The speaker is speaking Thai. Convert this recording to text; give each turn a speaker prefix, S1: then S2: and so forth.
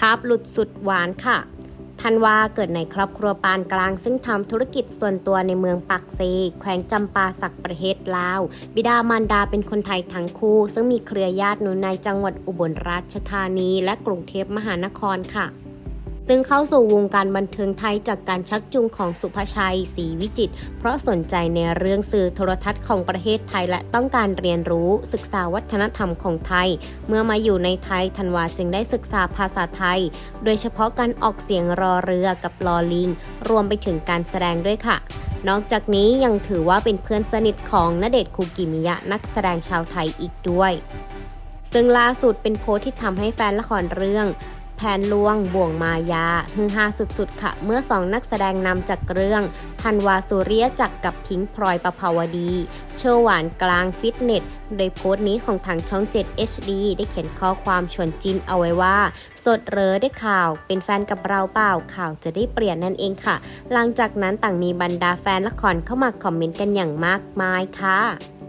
S1: ภาพหลุดสุดหวานค่ะทันวาเกิดในครอบครัวปานกลาง ซึ่งทำธุรกิจส่วนตัวในเมืองปักเซแขวงจำปาสักประเทศลาว บิดามารดาเป็นคนไทยทั้งคู่ ซึ่งมีเครือญาติอยู่ในจังหวัดอุบลราชธานี และกรุงเทพมหานครค่ะ ซึ่งเข้าสู่วงการบันเทิงไทยจากการชักจูงของสุภชัยศรีวิจิต เพราะสนใจในเรื่องสื่อโทรทัศน์ของประเทศไทยและต้องการเรียนรู้ศึกษาวัฒนธรรมของไทย เมื่อมาอยู่ในไทยธันวาจึงได้ศึกษาภาษาไทย โดยเฉพาะการออกเสียงรอเรือกับลอลิง รวมไปถึงการแสดงด้วยค่ะนอกจากนี้ยังถือว่าเป็นเพื่อนสนิทของณเดชน์คูกิมิยะนักแสดงชาวไทยอีกด้วย ซึ่งล่าสุดเป็นโพสที่ทำให้แฟนละครเรื่อง แผนลวง บ่วงมายา ฮือฮาสุดๆ ค่ะ เมื่อสองนักแสดงนำจากเรื่องธันวาสุริยจักรกับพิงพลอยประภาวดีเชื่อหวานกลางฟิตเนส โดยโพสต์นี้ของทางช่อง 7 HD ได้เขียนข้อความชวนจิ้นเอาไว้ว่า สดเรอได้ข่าว เป็นแฟนกับเราเปล่าข่าวจะได้เปลี่ยนนั่นเองค่ะ หลังจากนั้นต่างมีบรรดาแฟนละครเข้ามาคอมเมนต์กันอย่างมากมายค่ะ